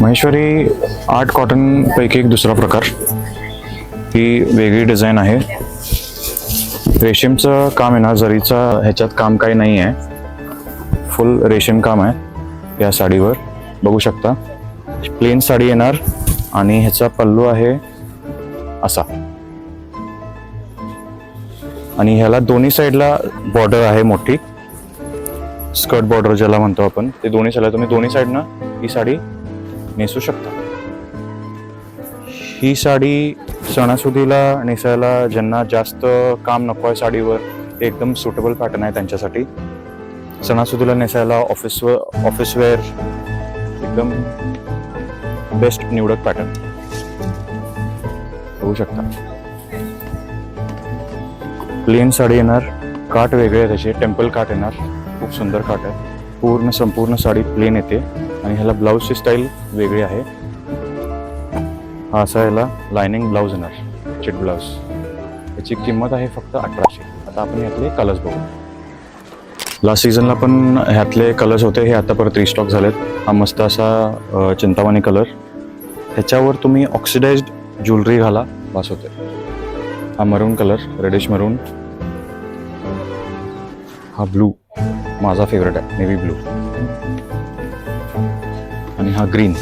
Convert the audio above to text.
Maheshwari art कॉटनपैकी एक दुसरा प्रकार. ही वेगळी डिझाईन आहे. रेशीमचं काम आहे ना जरीचा ह्याच्यात काम काही नाही आहे. फुल रेशीम काम आहे या साडीवर. बघू शकता. प्लेन साडी येणार आणि ह्याचा पल्लू आहे असा. आणि ह्याला दोन्ही साईडला बॉर्डर आहे मोठी. स्कर्ट बॉर्डर ज्याला म्हणतो आपण ते दोन्ही साईडला तुम्ही दोन्ही साईडनं ही साडी नेसू शकता. ही साडी सणासुदीला नेसायला ज्यांना जास्त काम नको आहे साडीवर एकदम सुटेबल पॅटर्न आहे त्यांच्यासाठी. सणासुदीला नेसायला ऑफिस ऑफिस वेअर एकदम बेस्ट निवडक पॅटर्न होऊ शकता. प्लेन साडी येणार काट वेगळे आहे त्याचे टेम्पल काट येणार खूप सुंदर काट आहे. पूर्ण संपूर्ण साडी प्लेन येते. आणि ह्याला ब्लाऊजची स्टाईल वेगळी आहे. हा असा याला लायनिंग ब्लाऊज येणार चिट ब्लाऊज याची किंमत आहे फक्त अठराशे. आता आपण ह्यातले कलर्स बघू. लास्ट सीझनला पण ह्यातले कलर्स होते हे आता परत रिस्टॉक झालेत. हा मस्त असा चिंतामणी कलर ह्याच्यावर तुम्ही ऑक्सिडाइज्ड ज्वेलरी घाला बस होते हा मरून कलर रेडिश मरून हा ब्लू माझा फेवरेट आहे नेव्ही ब्लू आणि हा ग्रीन